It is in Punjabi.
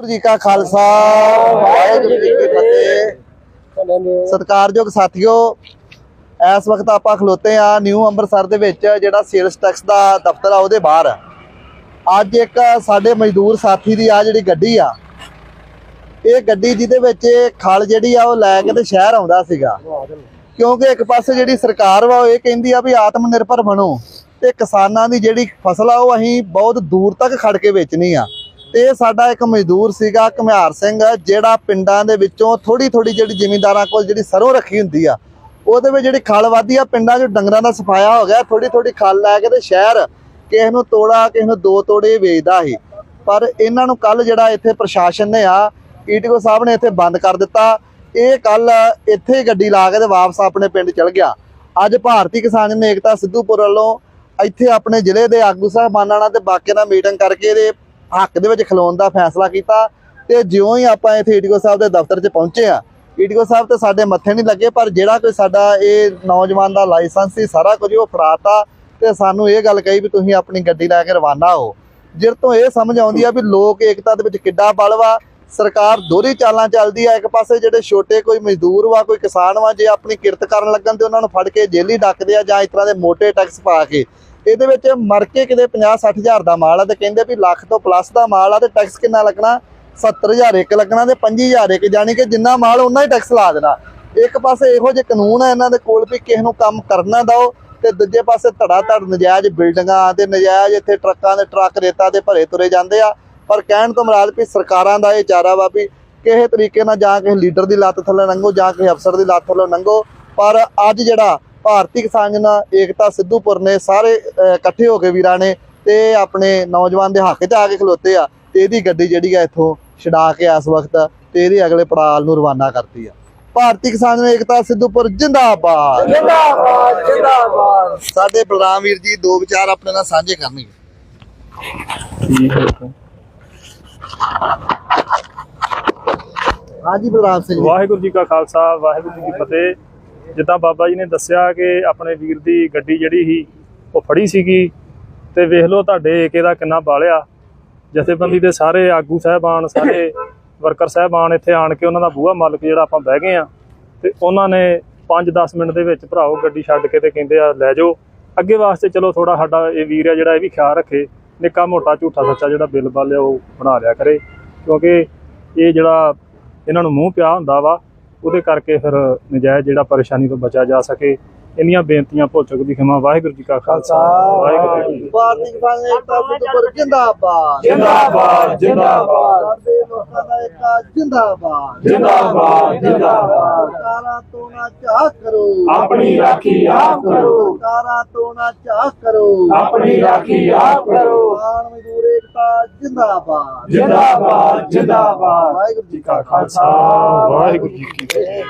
ਵਾਹਿਗੁਰੂ ਜੀ ਕਾ ਖਾਲਸਾ, ਵਾਹਿਗੁਰੂ ਜੀ ਕੀ ਫਤਿਹ। ਸਤਿਕਾਰਯੋਗ ਸਾਥੀਓ, ਇਸ ਵਕਤ ਆਪਾਂ ਖਲੋਤੇ ਆ ਨਿਊ ਅੰਮ੍ਰਿਤਸਰ ਦੇ ਵਿੱਚ, ਜਿਹੜਾ ਸੇਲਸ ਟੈਕਸ ਦਾ ਦਫ਼ਤਰ ਆ, ਉਹਦੇ ਬਾਹਰ। ਅੱਜ ਇੱਕ ਸਾਡੇ ਮਜ਼ਦੂਰ ਸਾਥੀ ਦੀ ਆ ਜਿਹੜੀ ਗੱਡੀ ਆ, ਇਹ ਗੱਡੀ ਜਿਹਦੇ ਵਿੱਚ ਖਲ ਜਿਹੜੀ ਆ, ਉਹ ਲੈ ਕੇ ਤੇ ਸ਼ਹਿਰ ਆਉਂਦਾ ਸੀਗਾ। ਕਿਉਂਕਿ ਇੱਕ ਪਾਸੇ ਜਿਹੜੀ ਸਰਕਾਰ ਵਾ, ਉਹ ਇਹ ਕਹਿੰਦੀ ਆ ਵੀ ਆਤਮ ਨਿਰਭਰ ਬਣੋ, ਤੇ ਕਿਸਾਨਾਂ ਦੀ ਜਿਹੜੀ ਫਸਲ ਆ, ਉਹ ਅਸੀਂ ਬਹੁਤ ਦੂਰ ਤੱਕ ਖੜ ਕੇ ਵੇਚਣੀ ਆ। ਇਹ ਸਾਡਾ ਇੱਕ ਮਜ਼ਦੂਰ ਸੀਗਾ, ਘਮਿਆਰ ਸਿੰਘ, ਜਿਹੜਾ ਪਿੰਡਾਂ ਦੇ ਵਿੱਚੋਂ ਥੋੜੀ ਥੋੜੀ ਜਿਹੜੀ ਜ਼ਿਮੀਂਦਾਰਾਂ ਕੋਲ ਜਿਹੜੀ ਸਰੋਂ ਰੱਖੀ ਹੁੰਦੀ ਆ, ਉਹਦੇ ਵਿੱਚ ਜਿਹੜੀ ਖਲ ਵਾਦੀ ਆ, ਪਿੰਡਾਂ 'ਚ ਡੰਗਰਾਂ ਦਾ ਸਫਾਇਆ ਹੋ ਗਿਆ ਥੋੜੀ ਥੋੜੀ ਖਲ ਲੈ ਕੇ ਤੇ ਸ਼ਹਿਰ ਕਿਸੇ ਨੂੰ ਤੋੜਾ, ਕਿਸੇ ਨੂੰ ਦੋ ਤੋੜੇ ਵੇਚਦਾ ਸੀ। ਪਰ ਇਹਨਾਂ ਨੂੰ ਕੱਲ ਜਿਹੜਾ ਇੱਥੇ ਪ੍ਰਸ਼ਾਸਨ ਨੇ ਆ ਈਟੀਓ ਸਾਹਿਬ ਨੇ ਇੱਥੇ ਬੰਦ ਕਰ ਦਿੱਤਾ। ਇਹ ਕੱਲ ਇੱਥੇ ਗੱਡੀ ਲਾ ਕੇ ਤੇ ਵਾਪਸ ਆਪਣੇ ਪਿੰਡ ਚਲ ਗਿਆ। ਅੱਜ ਭਾਰਤੀ ਕਿਸਾਨ ਜਨ ਏਕਤਾ ਸਿੱਧੂਪੁਰ ਵੱਲੋਂ ਇੱਥੇ ਆਪਣੇ ਜ਼ਿਲ੍ਹੇ ਦੇ ਆਗੂ ਸਾਹਿਬਾਨਾਂ ਨਾਲ ਤੇ ਬਾਕੀਆਂ ਨਾਲ ਮੀਟਿੰਗ ਕਰਕੇ ਇਹਦੇ ਹੱਕ ਦੇ ਵਿੱਚ ਖਲੋਣ ਦਾ ਫੈਸਲਾ ਕੀਤਾ ਤੇ ਜਿਉਂ ਹੀ ਆਪਾਂ ਇੱਥੇ ਈਟੀਓ ਸਾਹਿਬ ਦੇ ਦਫ਼ਤਰ 'ਚ ਪਹੁੰਚੇ ਆ ਈਟੀਓ ਸਾਹਿਬ ਤੇ ਸਾਡੇ ਮੱਥੇ ਨਹੀਂ ਲੱਗੇ, ਪਰ ਜਿਹੜਾ ਕੋਈ ਸਾਡਾ ਇਹ ਨੌਜਵਾਨ ਦਾ ਲਾਇਸੈਂਸ ਸੀ, ਸਾਰਾ ਕੁਝ ਉਹ ਫੜਾਤਾ ਤੇ ਸਾਨੂੰ ਇਹ ਗੱਲ ਕਹੀ ਵੀ ਤੁਸੀਂ ਆਪਣੀ ਗੱਡੀ ਲੈ ਕੇ ਰਵਾਨਾ ਹੋ। ਜਿਰ ਤੋਂ ਇਹ ਸਮਝ ਆਉਂਦੀ ਆ ਵੀ ਲੋਕ ਏਕਤਾ ਦੇ ਵਿੱਚ ਕਿੱਡਾ ਬਲ ਵਾ ਸਰਕਾਰ ਦੋਹਰੀ ਚਾਲਾਂ ਚੱਲਦੀ ਆ, ਇੱਕ ਪਾਸੇ ਜਿਹੜੇ ਛੋਟੇ ਕੋਈ ਮਜ਼ਦੂਰ ਵਾ, ਕੋਈ ਕਿਸਾਨ ਵਾ, ਜੇ ਆਪਣੀ ਕਿਰਤ ਕਰਨ ਲੱਗਣ ਤੇ ਉਹਨਾਂ ਨੂੰ ਫੜ ਕੇ ਜੇਲੀ ਡੱਕਦੇ ਆ ਜਾਂ ਇਸ ਤਰ੍ਹਾਂ ਦੇ ਮੋٹے ਟੈਕਸ ਪਾ ਕੇ। ਇਹਦੇ ਵਿੱਚ ਮਰ ਕੇ ਕਿਤੇ 50 60000 ਦਾ ਮਾਲ ਆ ਤੇ ਕਹਿੰਦੇ ਵੀ ਲੱਖ ਤੋਂ ਪਲੱਸ ਦਾ ਮਾਲ ਆ ਤੇ ਟੈਕਸ ਕਿੰਨਾ ਲੱਗਣਾ? 70000 ਇੱਕ ਲੱਗਣਾ ਤੇ 25000 ਇੱਕ ਜਾਨੀ ਕਿ ਜਿੰਨਾ ਮਾਲ ਉਹਨਾਂ ਹੀ ਟੈਕਸ ਲਾ ਦੇਣਾ। ਇੱਕ ਪਾਸੇ ਇਹੋ ਜਿਹੇ ਕਾਨੂੰਨ ਆ ਇਹਨਾਂ ਦੇ ਕੋਲ ਵੀ ਕਿਸੇ ਨੂੰ ਕੰਮ ਕਰਨਾ ਦਓ ਤੇ ਦੂਜੇ ਪਾਸੇ ਧੜਾ ਧੜ ਨਜਾਇਜ਼ ਬਿਲਡਿੰਗਾਂ ਤੇ ਨਜਾਇਜ਼ ਇੱਥੇ ਟਰੱਕਾਂ ਦੇ ਟਰੱਕ ਰੇਤਾ ਦੇ ਭਰੇ ਤੁਰੇ ਜਾਂਦੇ ਆ। ਪਰ ਕਹਿਣ ਤੋਂ ਮਰਾਦ ਵੀ ਸਰਕਾਰਾਂ ਦਾ ਇਹ ਚਾਰਾ ਵਾ ਵੀ ਕਿਸੇ ਤਰੀਕੇ ਨਾਲ ਜਾਂ ਕਿਸੇ ਲੀਡਰ ਦੀ ਲੱਤ ਥੱਲੇ ਲੰਘੋ ਜਾਂ ਕਿਸੇ ਅਫਸਰ ਦੀ ਲੱਤ ਥੱਲੇ ਲੰਘੋ ਪਰ ਅੱਜ ਜਿਹੜਾ ਭਾਰਤੀ ਕਿਸਾਨ ਜਨ ਏਕਤਾ ਸਿੱਧੂਪੁਰ ਨੇ ਸਾਰੇ ਇਕੱਠੇ ਹੋ ਕੇ ਵੀਰਾਂ ਨੇ ਤੇ ਆਪਣੇ ਨੌਜਵਾਨ ਦੇ ਹੱਕ 'ਚ ਆ ਕੇ ਖਲੋਤੇ ਆ ਤੇ ਇਹਦੀ ਗੱਡੀ ਜਿਹੜੀ ਆ ਇੱਥੋਂ ਛਡਾ ਕੇ ਇਸ ਵਕਤ ਤੇ ਇਹਦੇ ਅਗਲੇ ਪੜਾਲ ਨੂੰ ਰਵਾਨਾ ਕਰਤੀ ਆ। ਭਾਰਤੀ ਕਿਸਾਨ ਜਨ ਏਕਤਾ ਸਿੱਧੂਪੁਰ ਜਿੰਦਾਬਾਦ। ਜਿੰਦਾਬਾਦ ਜਿੰਦਾਬਾਦ। ਸਾਡੇ ਬਲਰਾਮ ਵੀਰ ਜੀ ਦੋ ਵਿਚਾਰ ਆਪਣੇ ਨਾਲ ਸਾਂਝੇ ਕਰਨਗੇ। ਹਾਂਜੀ ਬਲਰਾਮ ਸਿੰਘ ਜੀ। ਵਾਹਿਗੁਰੂ ਜੀ ਕਾ ਖਾਲਸਾ ਵਾਹਿਗੁਰੂ ਜੀ ਕੀ ਫਤਿਹ। ਜਿੱਦਾਂ ਬਾਬਾ ਜੀ ਨੇ ਦੱਸਿਆ ਕਿ ਆਪਣੇ ਵੀਰ ਦੀ ਗੱਡੀ ਜਿਹੜੀ ਸੀ, ਉਹ ਫੜੀ ਸੀਗੀ ਤੇ ਵੇਖ ਲਓ ਤੁਹਾਡੇ ਏਕੇ ਦਾ ਕਿੰਨਾ ਬਾਲਿਆ। ਜਥੇਬੰਦੀ ਦੇ ਸਾਰੇ ਆਗੂ ਸਾਹਿਬਾਨ, ਸਾਰੇ ਵਰਕਰ ਸਾਹਿਬਾਨ ਇੱਥੇ ਆਣ ਕੇ ਉਹਨਾਂ ਦਾ ਬੂਹਾ ਮਾਲਕ ਜਿਹੜਾ ਆਪਾਂ ਬਹਿ ਗਏ ਆ ਤੇ ਉਹਨਾਂ ਨੇ 5-10 ਮਿੰਟ ਦੇ ਵਿੱਚ ਭਰਾਓ ਗੱਡੀ ਛੱਡ ਕੇ ਤੇ ਕਹਿੰਦੇ ਆ, ਲੈ ਜਾਓ। ਅੱਗੇ ਵਾਸਤੇ ਚਲੋ ਥੋੜਾ ਸਾਡਾ ਇਹ ਵੀਰ ਆ ਜਿਹੜਾ ਇਹ ਵੀ ਖਿਆਲ ਰੱਖੇ, ਨਿੱਕਾ ਮੋਟਾ ਝੂਠਾ ਸੱਚਾ ਜਿਹੜਾ ਬਿੱਲ ਬਾਲ ਆ ਉਹ ਬਣਾ ਲਿਆ ਕਰੇ। ਕਿਉਂਕਿ ਇਹ ਜਿਹੜਾ ਇਹਨਾਂ ਨੂੰ ਮੂੰਹ ਪਿਆ ਹੁੰਦਾ ਵਾ ਉਹਦੇ ਕਰਕੇ ਫਿਰ ਨਜਾਇਜ਼ ਜਿਹੜਾ ਪਰੇਸ਼ਾਨੀ ਤੋਂ ਬਚਿਆ ਜਾ ਸਕੇ। ਇੰਨੀਆਂ ਬੇਨਤੀਆਂ ਭੁੱਲ ਚੁੱਕ ਦੀ ਖਿਮਾ। ਵਾਹਿਗੁਰੂ ਜੀ ਕਾ ਖਾਲਸਾ। ਵਾਹਿਗੁਰੂ ਜੀ ਕੀ ਫਤਿਹ। ਭਾਰਤੀ ਏਕਤਾ ਜਿੰਦਾਬਾਦ। ਜਿੰਦਾਬਾਦ ਜਿੰਦਾਬਾਦ। ਏਕਾ ਜਿੰਦਾਬਾਦ। ਜਿੰਦਾਬਾਦ ਜਿੰਦਾਬਾਦ। ਸਰਕਾਰਾਂ ਤੋਂ ਨਾ ਚਾਹ ਕਰੋ। ਆਪਣੀ ਰਾਖੀ ਆਪ ਕਰੋ। ਸਰਕਾਰਾਂ ਤੋਂ ਨਾ ਚਾਹ ਕਰੋ। ਆਪਣੀ ਰਾਖੀ ਆਪ ਕਰੋ। ਕਿਸਾਨ ਮਜ਼ਦੂਰ ਏਕਤਾ ਜਿੰਦਾਬਾਦ। ਜਿੰਦਾਬਾਦ ਜਿੰਦਾਬਾਦ। ਵਾਹਿਗੁਰੂ ਜੀ ਕਾ ਖਾਲਸਾ। ਵਾਹਿਗੁਰੂ ਜੀ ਕੀ ਫਤਿਹ।